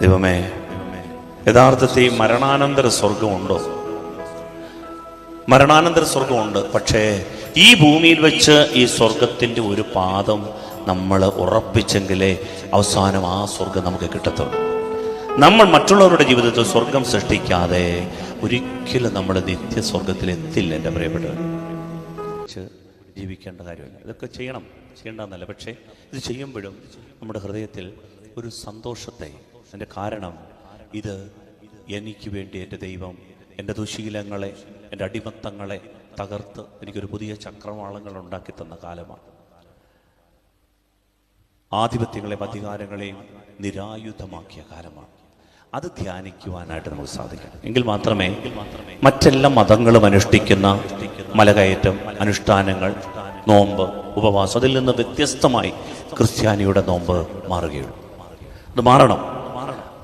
ദൈവമേ യഥാർത്ഥത്തിൽ മരണാനന്തര സ്വർഗമുണ്ടോ മരണാനന്തര സ്വർഗമുണ്ട് പക്ഷേ ഈ ഭൂമിയിൽ വെച്ച് ഈ സ്വർഗത്തിന്റെ ഒരു പാദം നമ്മൾ ഉറപ്പിച്ചെങ്കിലേ അവസാനം ആ സ്വർഗം നമുക്ക് കിട്ടത്തുള്ളൂ. നമ്മൾ മറ്റുള്ളവരുടെ ജീവിതത്തിൽ സ്വർഗം സൃഷ്ടിക്കാതെ ഒരിക്കലും നമ്മൾ നിത്യ സ്വർഗത്തിൽ എത്തില്ല എന്റെ പ്രിയപ്പെട്ടവർ വെച്ച് ജീവിക്കേണ്ട കാര്യമില്ല. ഇതൊക്കെ ചെയ്യണം. ചെയ്യേണ്ടതെന്നല്ല പക്ഷേ ഇത് ചെയ്യുമ്പോഴും നമ്മുടെ ഹൃദയത്തിൽ ഒരു സന്തോഷത്തെ അതിന്റെ കാരണം ഇത് എനിക്ക് വേണ്ടി എന്റെ ദൈവം എന്റെ ദുശീലങ്ങളെ എന്റെ അടിമത്തങ്ങളെ തകർത്ത് എനിക്കൊരു പുതിയ ചക്രവാളങ്ങൾ ഉണ്ടാക്കി തന്ന കാലമാണ്. ആധിപത്യങ്ങളെയും അധികാരങ്ങളെയും നിരായുധമാക്കിയ കാലമാണ്. അത് ധ്യാനിക്കുവാനായിട്ട് നമുക്ക് സാധിക്കണം. എങ്കിൽ മാത്രമേ മറ്റെല്ലാ മതങ്ങളും അനുഷ്ഠിക്കുന്ന മലകയറ്റം അനുഷ്ഠാനങ്ങൾ നോമ്പ് ഉപവാസം അതിൽ നിന്ന് വ്യത്യസ്തമായി ക്രിസ്ത്യാനിയുടെ നോമ്പ് മാറുകയുള്ളൂ. അത് മാറണം.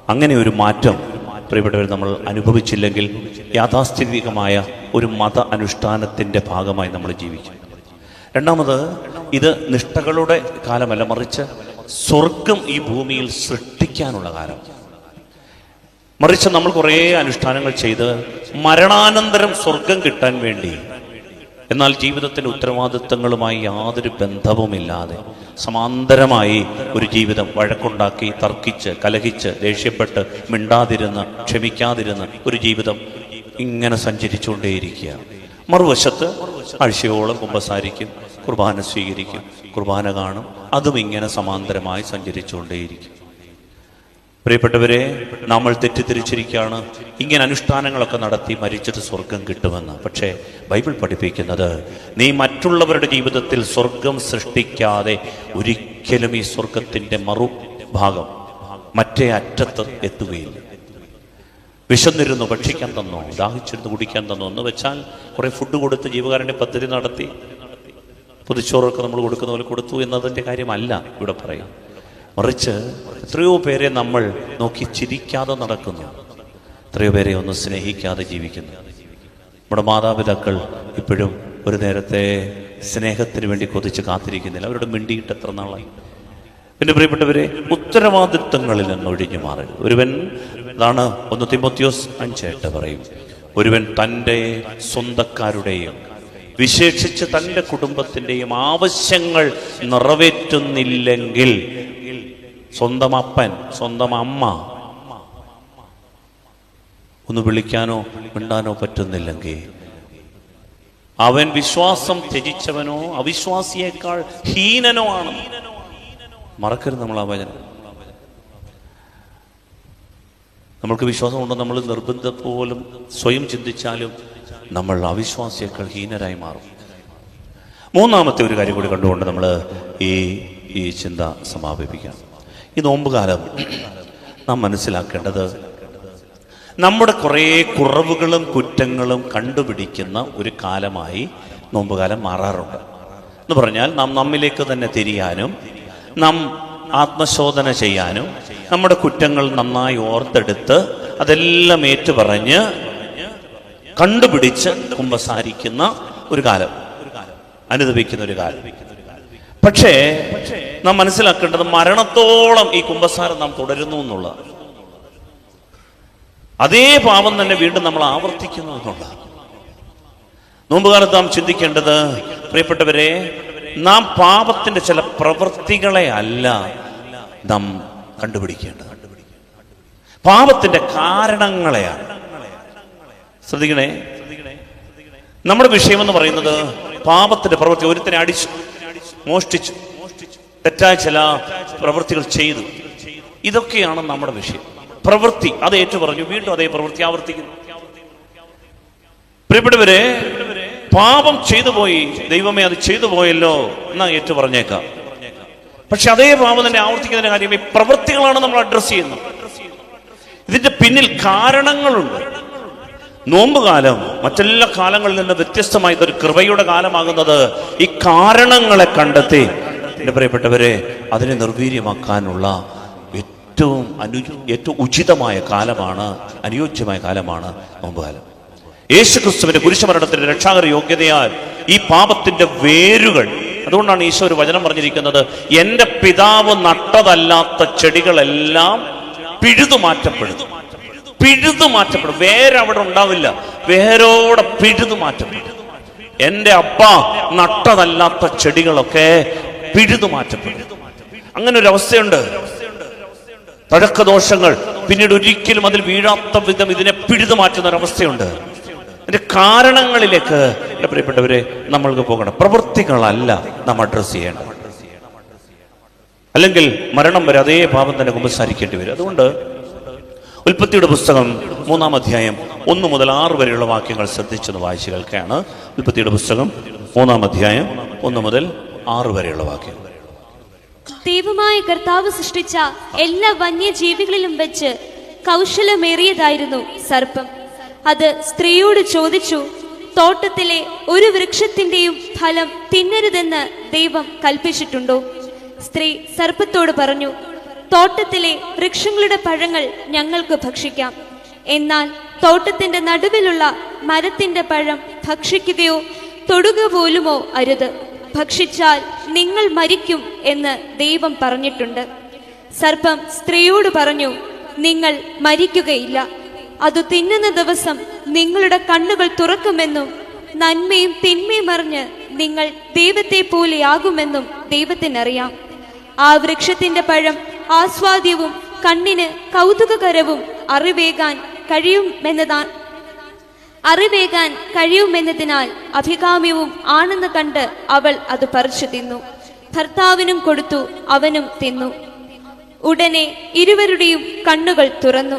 അങ്ങനെ ഒരു മാറ്റം പ്രിയപ്പെട്ടവർ നമ്മൾ അനുഭവിച്ചില്ലെങ്കിൽ യാഥാസ്ഥിതികമായ ഒരു മത അനുഷ്ഠാനത്തിന്റെ ഭാഗമായി നമ്മൾ ജീവിക്കും. രണ്ടാമത് ഇത് നിഷ്ഠകളുടെ കാലമല്ല മറിച്ച് സ്വർഗം ഈ ഭൂമിയിൽ സൃഷ്ടിക്കാനുള്ള കാലം. മറിച്ച് നമ്മൾ കുറേ അനുഷ്ഠാനങ്ങൾ ചെയ്ത് മരണാനന്തരം സ്വർഗം കിട്ടാൻ വേണ്ടി എന്നാൽ ജീവിതത്തിന്റെ ഉത്തരവാദിത്തങ്ങളുമായി യാതൊരു ബന്ധവുമില്ലാതെ സമാന്തരമായി ഒരു ജീവിതം വഴക്കുണ്ടാക്കി തർക്കിച്ച് കലഹിച്ച് ദേഷ്യപ്പെട്ട് മിണ്ടാതിരുന്ന് ക്ഷമിക്കാതിരുന്ന് ഒരു ജീവിതം ഇങ്ങനെ സഞ്ചരിച്ചുകൊണ്ടേയിരിക്കുക. മറുവശത്ത് ആഴ്ചയോളം കുമ്പസാരിക്കും കുർബാന സ്വീകരിക്കും കുർബാന കാണും അതും ഇങ്ങനെ സമാന്തരമായി സഞ്ചരിച്ചുകൊണ്ടേയിരിക്കും. പ്രിയപ്പെട്ടവരെ നമ്മൾ തെറ്റിദ്ധരിച്ചിരിക്കുകയാണ്. ഇങ്ങനെ അനുഷ്ഠാനങ്ങളൊക്കെ നടത്തി മരിച്ചിട്ട് സ്വർഗം കിട്ടുമെന്ന്. പക്ഷേ ബൈബിൾ പഠിപ്പിക്കുന്നത് നീ മറ്റുള്ളവരുടെ ജീവിതത്തിൽ സ്വർഗം സൃഷ്ടിക്കാതെ ഒരിക്കലും ഈ സ്വർഗത്തിന്റെ മറുഭാഗം മറ്റേ അറ്റത്ത് എത്തുകയില്ല. വിശന്നിരുന്നു ഭക്ഷിക്കാൻ തന്നോ ദാഹിച്ചിരുന്നു കുടിക്കാൻ തന്നോ എന്ന് വെച്ചാൽ കുറെ ഫുഡ് കൊടുത്ത് ജീവകാരന്റെ പദ്ധതി നടത്തി. പുതുച്ചോറൊക്കെ നമ്മൾ കൊടുക്കുന്ന പോലെ കൊടുത്തു എന്നതിന്റെ കാര്യമല്ല ഇവിടെ പറയാം മറിച്ച് എത്രയോ പേരെ നമ്മൾ നോക്കി ചിരിക്കാതെ നടക്കുന്നു. എത്രയോ പേരെ ഒന്ന് സ്നേഹിക്കാതെ ജീവിക്കുന്നു. നമ്മുടെ മാതാപിതാക്കൾ ഇപ്പോഴും ഒരു നേരത്തെ സ്നേഹത്തിന് വേണ്ടി കൊതിച്ച് കാത്തിരിക്കുന്നില്ല. അവരോട് മിണ്ടിയിട്ട് എത്ര നാളായി? പിന്നെ പ്രിയപ്പെട്ടവരെ ഉത്തരവാദിത്വങ്ങളിൽ നിന്ന് ഒഴിഞ്ഞു മാറി ഒരുവൻ അതാണ് ഒന്ന് തിമോത്യോസ് അഞ്ചേട്ട് പറയും. ഒരുവൻ തന്റെ സ്വന്തക്കാരുടെയും വിശേഷിച്ച് തന്റെ കുടുംബത്തിന്റെയും ആവശ്യങ്ങൾ നിറവേറ്റുന്നില്ലെങ്കിൽ സ്വന്തം അപ്പൻ സ്വന്തം അമ്മ ഒന്ന് വിളിക്കാനോ മിണ്ടാനോ പറ്റുന്നില്ലെങ്കിൽ. അവൻ വിശ്വാസം ത്യജിച്ചവനോ അവിശ്വാസിയേക്കാൾ ഹീനനോ ആണ്. മറക്കരുത് നമ്മൾ ആ വചനം. നമ്മൾക്ക് വിശ്വാസമുണ്ട് നമ്മൾ നിർബന്ധ പോലും സ്വയം ചിന്തിച്ചാലും നമ്മൾ അവിശ്വാസിയേക്കാൾ ഹീനരായി മാറും. മൂന്നാമത്തെ ഒരു കാര്യം കൂടി കണ്ടുകൊണ്ട് നമ്മൾ ഈ ഈ ചിന്ത സമാപിപ്പിക്കാം. ഈ നോമ്പുകാലം നാം മനസ്സിലാക്കേണ്ടത് നമ്മുടെ കുറേ കുറവുകളും കുറ്റങ്ങളും കണ്ടുപിടിക്കുന്ന ഒരു കാലമായി നോമ്പുകാലം മാറാറുണ്ട്. എന്ന് പറഞ്ഞാൽ നാം നമ്മിലേക്ക് തന്നെ തിരിയാനും നാം ആത്മശോധന ചെയ്യാനും നമ്മുടെ കുറ്റങ്ങൾ നന്നായി ഓർത്തെടുത്ത് അതെല്ലാം ഏറ്റുപറഞ്ഞ് കണ്ടുപിടിച്ച് കുമ്പസാരിക്കുന്ന ഒരു കാലം അനുദപിക്കുന്ന ഒരു കാലം. പക്ഷേ നാം മനസ്സിലാക്കേണ്ടത് മരണത്തോളം ഈ കുംഭസാരം നാം തുടരുന്നു എന്നുള്ള അതേ പാപം തന്നെ വീണ്ടും നമ്മൾ ആവർത്തിക്കുന്നു എന്നുള്ള നോമ്പുകാലത്ത് നാം ചിന്തിക്കേണ്ടത് പ്രിയപ്പെട്ടവരെ നാം പാപത്തിന്റെ ചില പ്രവൃത്തികളെ അല്ല നാം കണ്ടുപിടിക്കേണ്ടത്. പാപത്തിന്റെ കാരണങ്ങളെയാണ്. ശ്രദ്ധിക്കണേ. നമ്മുടെ വിഷയം എന്ന് പറയുന്നത് പാപത്തിന്റെ പ്രവൃത്തി. ഒരുത്തിനെ അടിച്ചു മോഷ്ടിച്ചു. തെറ്റായ ചില പ്രവൃത്തികൾ ചെയ്തു. ഇതൊക്കെയാണ് നമ്മുടെ വിഷയം. പ്രവൃത്തി അത് ഏറ്റു പറഞ്ഞു വീണ്ടും അതേ പ്രവൃത്തി ആവർത്തിക്കുന്നു. പ്രിയപ്പെട്ടവരെ പാപം ചെയ്തു പോയി. ദൈവമേ അത് ചെയ്തു പോയല്ലോ എന്നാ ഏറ്റു പറഞ്ഞേക്കാം പക്ഷെ അതേ പാപം തന്നെ ആവർത്തിക്കുന്നതിന്റെ കാര്യം ഈ പ്രവൃത്തികളാണ് നമ്മൾ അഡ്രസ് ചെയ്യുന്നത്. ഇതിന്റെ പിന്നിൽ കാരണങ്ങളുണ്ട്. നോമ്പുകാലം മറ്റെല്ലാ കാലങ്ങളിൽ നിന്ന് വ്യത്യസ്തമായി ഒരു കൃപയുടെ കാലമാകുന്നത് ഈ കാരണങ്ങളെ കണ്ടെത്തി. എന്റെ പ്രിയപ്പെട്ടവരെ അതിനെ നിർവീര്യമാക്കാനുള്ള ഏറ്റവും അനു ഏറ്റവും ഉചിതമായ കാലമാണ് അനുയോജ്യമായ കാലമാണ് നോമ്പ് കാലം യേശു ക്രിസ്തുവിന്റെ കുരിശമരണത്തിന്റെ രക്ഷാകര യോഗ്യതയാൽ ഈ പാപത്തിന്റെ വേരുകൾ അതുകൊണ്ടാണ് ഈശോ ഒരു വചനം പറഞ്ഞിരിക്കുന്നത് എന്റെ പിതാവ് നട്ടതല്ലാത്ത ചെടികളെല്ലാം പിഴുതു പിഴുതു മാറ്റപ്പെടും. വേറെ അവിടെ ഉണ്ടാവില്ല. വേരോടെ പിഴുതു മാറ്റപ്പെടും. എന്റെ അപ്പ നട്ടതല്ലാത്ത ചെടികളൊക്കെ പിഴുതു മാറ്റപ്പെടും. അങ്ങനെ ഒരു അവസ്ഥയുണ്ട് പഴക്കദോഷങ്ങൾ പിന്നീട് ഒരിക്കലും അതിൽ വീഴാത്ത വിധം ഇതിനെ പിഴുതു മാറ്റുന്ന ഒരവസ്ഥയുണ്ട് അതിന്റെ കാരണങ്ങളിലേക്ക് എന്റെ പ്രിയപ്പെട്ടവരെ നമ്മൾക്ക് പോകണം. പ്രവൃത്തികളല്ല നാം അഡ്രസ് ചെയ്യേണ്ടത്. അല്ലെങ്കിൽ മരണം വരെ അതേ പാപം തന്നെ കുമ്പസാരിക്കേണ്ടി വരും. അതുകൊണ്ട് ഉൽപ്പത്തിയുടെ പുസ്തകം മൂന്നാം അധ്യായം ഒന്ന് മുതൽ ആറ് വരെയുള്ള വാക്യങ്ങൾ ശ്രദ്ധിച്ചത് വായിച്ചു കേൾക്കുകയാണ്. ഉൽപ്പത്തിയുടെ പുസ്തകം മൂന്നാം അധ്യായം ഒന്ന് മുതൽ ആറ് വരെയുള്ള വാക്യം. ദൈവമായ കർത്താവ് സൃഷ്ടിച്ച എല്ലാ വന്യജീവികളിലും വെച്ച് കൗശലമേറിയതായിരുന്നു സർപ്പം. അത് സ്ത്രീയോട് ചോദിച്ചു തോട്ടത്തിലെ ഒരു വൃക്ഷത്തിന്റെയും ഫലം തിന്നരുതെന്ന് ദൈവം കൽപ്പിച്ചിട്ടുണ്ടോ? സ്ത്രീ സർപ്പത്തോട് പറഞ്ഞു തോട്ടത്തിലെ വൃക്ഷങ്ങളുടെ പഴങ്ങൾ ഞങ്ങൾക്ക് ഭക്ഷിക്കാം. എന്നാൽ തോട്ടത്തിന്റെ നടുവിലുള്ള മരത്തിന്റെ പഴം ഭക്ഷിക്കുകയോ തൊടുക പോലുമോ അരുത്. ഭക്ഷിച്ചാൽ നിങ്ങൾ മരിക്കും എന്ന് ദൈവം പറഞ്ഞിട്ടുണ്ട്. സർപ്പം സ്ത്രീയോട് പറഞ്ഞു നിങ്ങൾ മരിക്കുകയില്ല. അത് തിന്നുന്ന ദിവസം നിങ്ങളുടെ കണ്ണുകൾ തുറക്കുമെന്നും നന്മയും തിന്മയും അറിഞ്ഞ് നിങ്ങൾ ദൈവത്തെ പോലെയാകുമെന്നും ദൈവത്തിനറിയാം. ആ വൃക്ഷത്തിന്റെ പഴം ആസ്വാദ്യവും കണ്ണിന് കൗതുകകരവും അറിവേകാൻ കഴിയുമെന്നതാ അറിവേകാൻ കഴിയുമെന്നതിനാൽ അഭികാമ്യവും ആണെന്ന് കണ്ട് അവൾ അത് പറിച്ചു തിന്നു. ഭർത്താവിനും കൊടുത്തു അവനും തിന്നു. ഉടനെ ഇരുവരുടെയും കണ്ണുകൾ തുറന്നു.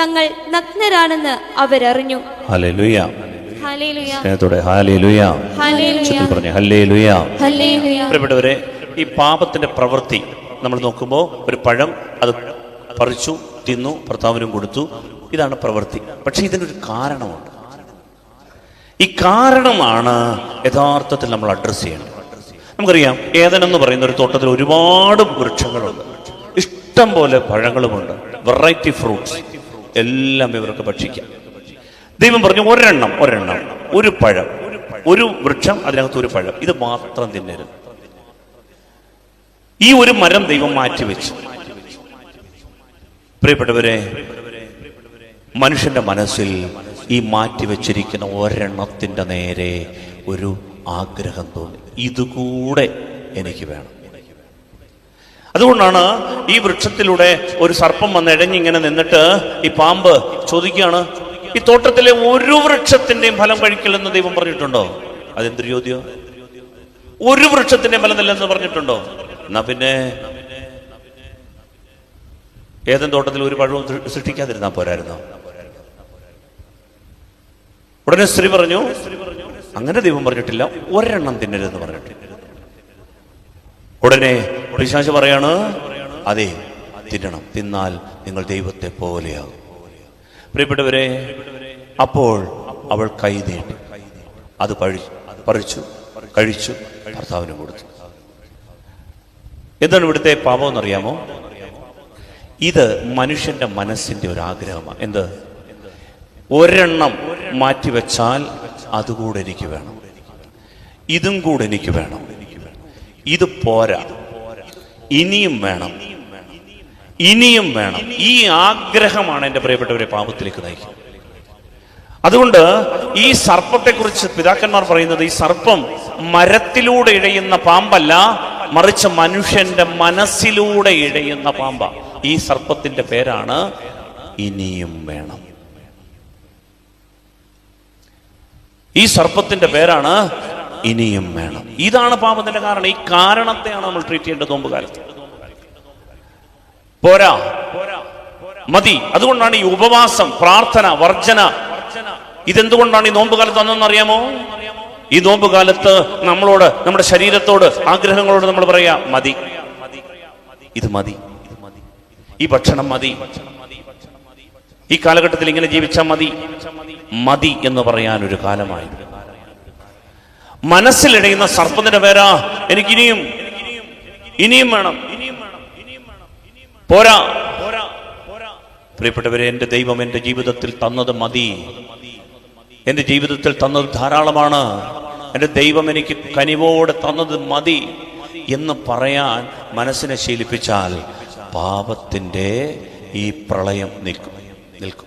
തങ്ങൾ നഗ്നരാണെന്ന് അവരറിഞ്ഞു. പ്രിയപ്പെട്ടവരെ ഈ പാപത്തിന്റെ പ്രവൃത്തി നമ്മൾ നോക്കുമ്പോൾ ഒരു പഴം അത് പറിച്ചു തിന്നു ഭർത്താവിനും കൊടുത്തു. ഇതാണ് പ്രവൃത്തി. പക്ഷെ ഇതിനൊരു കാരണമുണ്ട്. ഈ കാരണമാണ് യഥാർത്ഥത്തിൽ നമ്മൾ അഡ്രസ്സ് ചെയ്യേണ്ടത്. നമുക്കറിയാം ഏതനെന്ന് പറയുന്ന ഒരു തോട്ടത്തിൽ ഒരുപാട് വൃക്ഷങ്ങളുണ്ട്. ഇഷ്ടം പോലെ പഴങ്ങളുമുണ്ട്. വെറൈറ്റി ഫ്രൂട്ട്സ് എല്ലാം ഇവർക്ക് ഭക്ഷിക്കാം. ദൈവം പറഞ്ഞു ഒരെണ്ണം ഒരെണ്ണം. ഒരു പഴം. ഒരു വൃക്ഷം അതിനകത്ത് ഒരു പഴം. ഇത് മാത്രം തിന്നരുത്. ഈ ഒരു മരം ദൈവം മാറ്റിവെച്ചു. പ്രിയപ്പെട്ടവരെ മനുഷ്യന്റെ മനസ്സിൽ ഈ മാറ്റിവെച്ചിരിക്കുന്ന ഒരെണ്ണത്തിന്റെ നേരെ ഒരു ആഗ്രഹം തോന്നി. ഇതുകൂടെ എനിക്ക് വേണം. അതുകൊണ്ടാണ് ഈ വൃക്ഷത്തിലൂടെ ഒരു സർപ്പം വന്ന് ഇഴഞ്ഞിങ്ങനെ നിന്നിട്ട് ഈ പാമ്പ് ചോദിക്കുകയാണ് ഈ തോട്ടത്തിലെ ഒരു വൃക്ഷത്തിന്റെയും ഫലം കഴിക്കില്ലെന്ന് ദൈവം പറഞ്ഞിട്ടുണ്ടോ? അതെന്തൊരു ചോദ്യം? ഒരു വൃക്ഷത്തിന്റെ ഫലം ഇല്ലെന്ന് പറഞ്ഞിട്ടുണ്ടോ? എന്നാ പിന്നെ ഏതൻ തോട്ടത്തിൽ ഒരു പഴവും സൃഷ്ടിക്കാതിരുന്നാ പോരായിരുന്നോ? ഉടനെ സ്ത്രീ പറഞ്ഞു അങ്ങനെ ദൈവം പറഞ്ഞിട്ടില്ല ഒരെണ്ണം തിന്നരുതെന്ന് പറഞ്ഞിട്ടില്ല ഉടനെ പിശാച് പറയാണ് അതെ തിന്നണം. തിന്നാൽ നിങ്ങൾ ദൈവത്തെ പോലെയാകും. പ്രിയപ്പെട്ടവരെ അപ്പോൾ അവൾ കൈ നീട്ടി. അത് പഴി പറിച്ചു കഴിച്ചു ഭർത്താവിന് കൊടുത്തു. എന്താണ് ഇവിടുത്തെ പാപം എന്നറിയാമോ? ഇത് മനുഷ്യന്റെ മനസ്സിന്റെ ഒരു ആഗ്രഹമാണ്. എന്ത്? ഒരെണ്ണം മാറ്റിവെച്ചാൽ അതുകൂടെ എനിക്ക് വേണം. ഇതും കൂടെ എനിക്ക് വേണം. ഇത് പോരാ. ഇനിയും വേണം. ഇനിയും വേണം. ഈ ആഗ്രഹമാണ് എന്റെ പ്രിയപ്പെട്ടവരെ പാപത്തിലേക്ക് നയിക്കുന്നത് അതുകൊണ്ട് ഈ സർപ്പത്തെക്കുറിച്ച് പിതാക്കന്മാർ പറയുന്നത് ഈ സർപ്പം മരത്തിലൂടെ ഇഴയുന്ന പാമ്പല്ല മറിച്ച് മനുഷ്യന്റെ മനസ്സിലൂടെ ഇഴയുന്ന പാമ്പ. ഈ സർപ്പത്തിന്റെ പേരാണ് ഇനിയും വേണം. ഈ സർപ്പത്തിന്റെ പേരാണ് ഇനിയും വേണം. ഇതാണ് പാപത്തിന്റെ കാരണം. ഈ കാരണത്തെയാണ് നമ്മൾ ട്രീറ്റ് ചെയ്യേണ്ടത് നോമ്പ് കാലത്ത് പോരാ. മതി. അതുകൊണ്ടാണ് ഈ ഉപവാസം പ്രാർത്ഥന വർജന. ഇതെന്തുകൊണ്ടാണ് ഈ നോമ്പ് കാലത്ത് അന്നെന്നറിയാമോ ഈ നോമ്പ് കാലത്ത് നമ്മളോട് നമ്മുടെ ശരീരത്തോട് ആഗ്രഹങ്ങളോട് നമ്മൾ പറയാ മതി. ഇത് മതി. ഈ ഭക്ഷണം മതി. ഈ കാലഘട്ടത്തിൽ ഇങ്ങനെ ജീവിച്ചാൽ മതി. മതി എന്ന് പറയാൻ ഒരു കാലമായി. മനസ്സിലിടയുന്ന സർപ്പത്തിന്റെ പേരാ എനിക്കിനിയും ഇനിയും വേണം. പോരാ. പ്രിയപ്പെട്ടവരെ എന്റെ ദൈവം എന്റെ ജീവിതത്തിൽ തന്നത് മതി. എന്റെ ജീവിതത്തിൽ തന്നത് ധാരാളമാണ്. എന്റെ ദൈവം എനിക്ക് കനിവോടെ തന്നത് മതി എന്ന് പറയാൻ മനസ്സിനെ ശീലിപ്പിച്ചാൽ പാപത്തിന്റെ ഈ പ്രളയം നിൽക്കും. നിൽക്കും.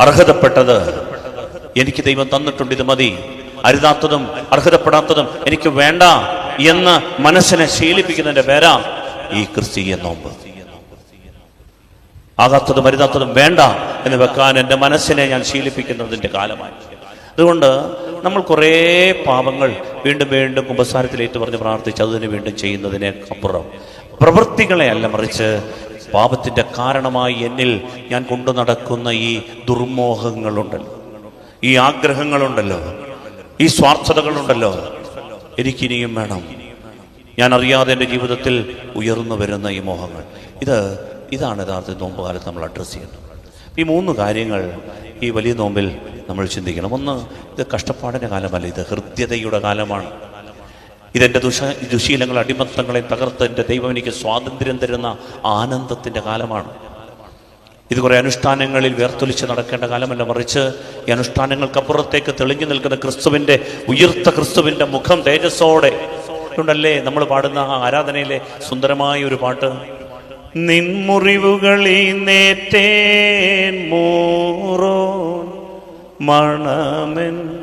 അർഹതപ്പെട്ടത് എനിക്ക് ദൈവം തന്നിട്ടുണ്ട് ഇത് മതി. അരുതാത്തതും അർഹതപ്പെടാത്തതും എനിക്ക് വേണ്ട എന്ന് മനസ്സിനെ ശീലിപ്പിക്കുന്നതിന്റെ പേരാ ഈ ക്രിസ്തീയ നോമ്പ്. ആകാത്തതും അരുതാത്തതും വേണ്ട എന്ന് വെക്കാൻ എന്റെ മനസ്സിനെ ഞാൻ ശീലിപ്പിക്കുന്നതിന്റെ കാലമായി. അതുകൊണ്ട് നമ്മൾ കുറേ പാപങ്ങൾ വീണ്ടും വീണ്ടും കുമ്പസാരത്തിലേറ്റ് പറഞ്ഞ് പ്രാർത്ഥിച്ച് അതിന് വീണ്ടും ചെയ്യുന്നതിനെ അപ്പുറം പ്രവൃത്തികളെ അല്ല മറിച്ച് പാപത്തിന്റെ കാരണമായി എന്നിൽ ഞാൻ കൊണ്ടു നടക്കുന്ന ഈ ദുർമോഹങ്ങളുണ്ടല്ലോ. ഈ ആഗ്രഹങ്ങളുണ്ടല്ലോ. ഈ സ്വാർത്ഥതകളുണ്ടല്ലോ. എനിക്കിനിയും വേണം. ഞാൻ അറിയാതെ എന്റെ ജീവിതത്തിൽ ഉയർന്നു വരുന്ന ഈ മോഹങ്ങൾ. ഇത് ഇതാണ് യഥാർത്ഥ നോമ്പ് കാലത്ത് നമ്മൾ അഡ്രസ്സ് ചെയ്യുന്നത്. ഈ മൂന്ന് കാര്യങ്ങൾ ഈ വലിയ നോമ്പിൽ നമ്മൾ ചിന്തിക്കണം. ഒന്ന് ഇത് കഷ്ടപ്പാടിന്റെ കാലമല്ല ഇത് ഹൃദ്യതയുടെ കാലമാണ്. ഇതെന്റെ ദുഷ ദുശീലങ്ങൾ അടിമത്തങ്ങളെ തകർത്ത് എന്റെ ദൈവം എനിക്ക് സ്വാതന്ത്ര്യം തരുന്ന ആനന്ദത്തിന്റെ കാലമാണ്. ഇത് കുറേ അനുഷ്ഠാനങ്ങളിൽ വേർത്തൊലിച്ച് നടക്കേണ്ട കാലമല്ല മറിച്ച് ഈ അനുഷ്ഠാനങ്ങൾക്കപ്പുറത്തേക്ക് തെളിഞ്ഞു നിൽക്കുന്ന ക്രിസ്തുവിന്റെ ഉയർത്ത ക്രിസ്തുവിന്റെ മുഖം തേജസ്സോടെ. ഉണ്ടല്ലേ നമ്മൾ പാടുന്ന ആ ആരാധനയിലെ സുന്ദരമായ ഒരു പാട്ട്? നിൻമുറിവുകളീ നേറ്റേൻ മോറോ മണമെൻ.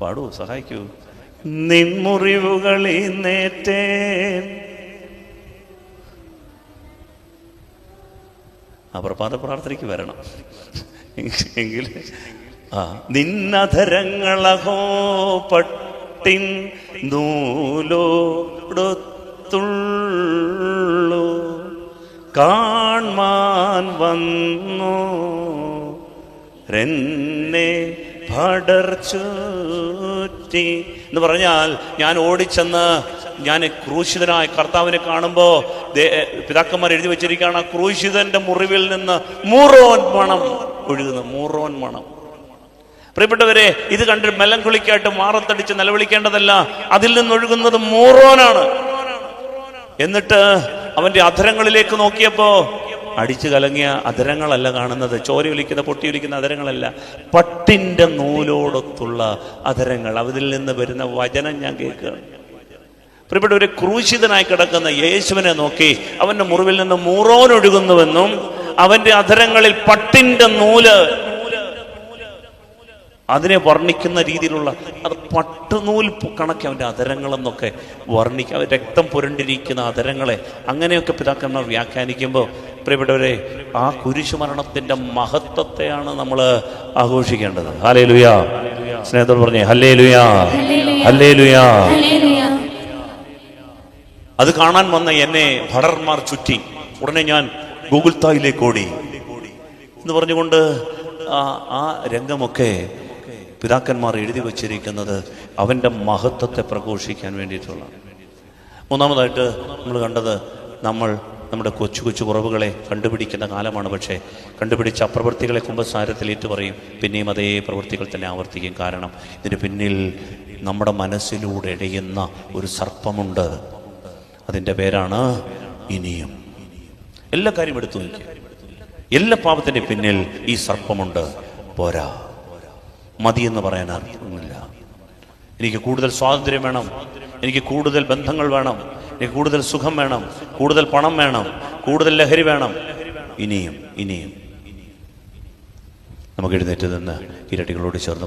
പാടൂ സഹായിക്കൂ. നിൻമുറിവുകളിൽ നേറ്റേൻ. ആ പ്രാർത്ഥനയ്ക്ക് വരണം. എങ്കിൽ ആ നിന്നധരങ്ങളഹോ പട്ടിൻ നൂലോടൊത്തുള്ളു വന്നു. രന്നെ പടർ എന്ന് പറഞ്ഞാൽ ഞാൻ ഓടിച്ചെന്ന് ഞാൻ ക്രൂശിതനായ കർത്താവിനെ കാണുമ്പോൾ പിതാക്കന്മാർ എഴുതി വെച്ചിരിക്കുകയാണ് ആ ക്രൂശിതന്റെ മുറിവിൽ നിന്ന് മൂറോൻ മണം ഒഴുകുന്നു മൂറോൻ മണം. പ്രിയപ്പെട്ടവരെ ഇത് കണ്ട് മെലങ്കുളിക്കായിട്ട് മാറത്തടിച്ച് നിലവിളിക്കേണ്ടതല്ല അതിൽ നിന്നൊഴുകുന്നത് മൂറോനാണ്. എന്നിട്ട് അവന്റെ അധരങ്ങളിലേക്ക് നോക്കിയപ്പോ അടിച്ചു കലങ്ങിയ അധരങ്ങളല്ല കാണുന്നത്. ചോര ഒലിക്കുന്ന പൊട്ടി ഒലിക്കുന്ന അധരങ്ങളല്ല പട്ടിന്റെ നൂലോടൊത്തുള്ള അധരങ്ങൾ അതിൽ നിന്ന് വരുന്ന വചനം ഞാൻ കേൾക്കുകയാണ്. പ്രിയപ്പെട്ട ഒരു ക്രൂശിതനായി കിടക്കുന്ന യേശുവിനെ നോക്കി അവന്റെ മുറിവിൽ നിന്ന് മൂറോനൊഴുകുന്നുവെന്നും അവന്റെ അധരങ്ങളിൽ പട്ടിന്റെ നൂൽ അതിനെ വർണിക്കുന്ന രീതിയിലുള്ള അത് പട്ടുനൂൽ കണക്ക് അവന്റെ അധരങ്ങളെന്നൊക്കെ വർണിക്കുക രക്തം പുരണ്ടിരിക്കുന്ന അധരങ്ങളെ അങ്ങനെയൊക്കെ പിതാക്കന്മാർ വ്യാഖ്യാനിക്കുമ്പോൾ പ്രിയപ്പെട്ടവരെ ആ കുരിശുമരണത്തിന്റെ മഹത്വത്തെയാണ് നമ്മൾ ആഘോഷിക്കേണ്ടത്. ഹലേ ലുയാ സ്നേഹത്തോട് പറഞ്ഞേ ഹല്ലേ ലുയാ ഹല്ലേ ലുയാ. അത് കാണാൻ വന്ന എന്നെ ഭടർമാർ ചുറ്റി. ഉടനെ ഞാൻ ഗൂഗിൾ തായിലേക്ക് ഓടി. എന്ന് പറഞ്ഞുകൊണ്ട് ആ രംഗമൊക്കെ പിതാക്കന്മാർ എഴുതി വച്ചിരിക്കുന്നത് അവന്റെ മഹത്വത്തെ പ്രഘോഷിക്കാൻ വേണ്ടിയിട്ടുള്ള. മൂന്നാമതായിട്ട് നമ്മൾ കണ്ടത് നമ്മൾ നമ്മുടെ കൊച്ചു കൊച്ചു കുറവുകളെ കണ്ടുപിടിക്കുന്ന കാലമാണ് പക്ഷേ കണ്ടുപിടിച്ച അപ്രവൃത്തികളെ കുമ്പസാരത്തിൽ ഏറ്റു പറയും പിന്നെയും അതേ പ്രവൃത്തികൾ തന്നെ ആവർത്തിക്കും. കാരണം ഇതിന് പിന്നിൽ നമ്മുടെ മനസ്സിലൂടെ ഇഴയുന്ന ഒരു സർപ്പമുണ്ട്. അതിന്റെ പേരാണ് ഇനിയും. എല്ലാ കാര്യം എടുത്തു നോക്കി. എല്ലാ പാപത്തിന്റെ പിന്നിൽ ഈ സർപ്പമുണ്ട്. പോരാ. മതി എന്ന് പറയാൻ അർത്ഥമില്ല എനിക്ക് കൂടുതൽ സ്വാതന്ത്ര്യം വേണം. എനിക്ക് കൂടുതൽ ബന്ധങ്ങൾ വേണം. എനിക്ക് കൂടുതൽ സുഖം വേണം കൂടുതൽ പണം വേണം കൂടുതൽ ലഹരി വേണം. ഇനിയും ഇനിയും. നമുക്ക് എഴുന്നേറ്റ് നിന്ന് ഇരട്ടികളോട് ചേർന്ന്